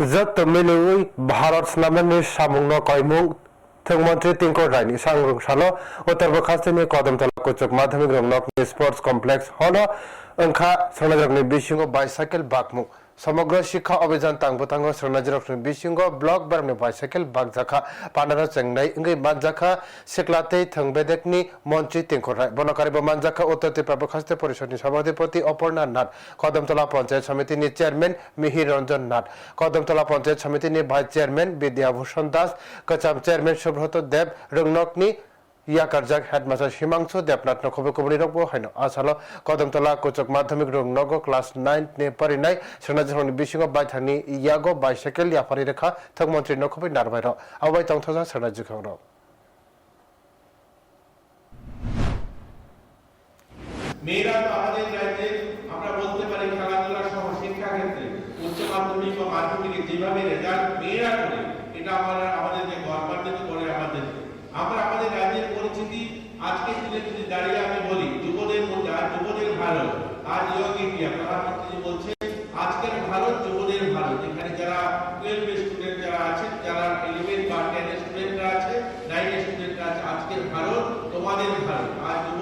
zat milui bharat snamani samungno koimung thangmantri tingko raini sangrung salo uttar bakhastini kodamtala kuchuk madhyamik rungnak sports complex hono angkha srnajakni bisingo bicycle bakmung সমগ্র শিক্ষা অভিযান তাংবুতাঙ্গ শ্রনাজরকনি বিসিঙ্গ block বারমনি bicycle, বাগজাখা, পানারা, চেংনাই ইংগै মানজাখা সিকলাতেই থংবেদেকনি মন্ত্রী টিংখরাই বনকারিব মানজাখা উত্তর ত্রিপুরা প্রকাশিত পরিষদনি সভাধিপতি অপর্ণা নাথ। কদমতলা পঞ্চায়েত সমিতিনি চেয়ারম্যান মিহির রঞ্জন নাথ। কদমতলা পঞ্চায়েত সমিতিনি ভাইস চেয়ারম্যান বিদ্যাভূষণ দাস। কচাম চেয়ারম্যান সুব্রত দেব। রংনকনি ইয়াকারজাক হেডমাস্টার হিমাংশু, দেবনাথ নখবে কুবনি রকবো হাইন আসালো, কদমতলা, কোচক মাধ্যমিক রং নগ, ক্লাস নাইন, নে পরিনাই সোনাজহনি বিসিংহ বাইথানি ইয়াগো বাইসাইকেল ইয়াফারি রেখা, থকমন্ত্রী নখবে নারবাইর আবাই তংথজা, সোনাজি খবর মেয়েরা তো আমাদের রাজ্যে আমরা বলতে পারি খেলাধুলা সহ শিক্ষা ক্ষেত্রে উচ্চ মাধ্যমিক ও মাধ্যমিকে যেভাবে রেজাল্ট মেয়েরা করে, এটা আমরা পরিস্থিতি আজকে তুলে যদি দাঁড়িয়ে আমি বলি, যুবদের মধ্যে আর যুবদের ভালো, আর ইয়ং ইন্ডিয়া প্রধানমন্ত্রী বলছে? আজকের ভারত যুবদের ভালো এখানে যারা টুয়েলভ স্টুডেন্ট যারা আছেন যারা ইলেভেন বা টেন স্টুডেন্টরা আছে নাইন স্টুডেন্টরা আছে, আজকের ভারত তোমাদের ভালো, আর যুব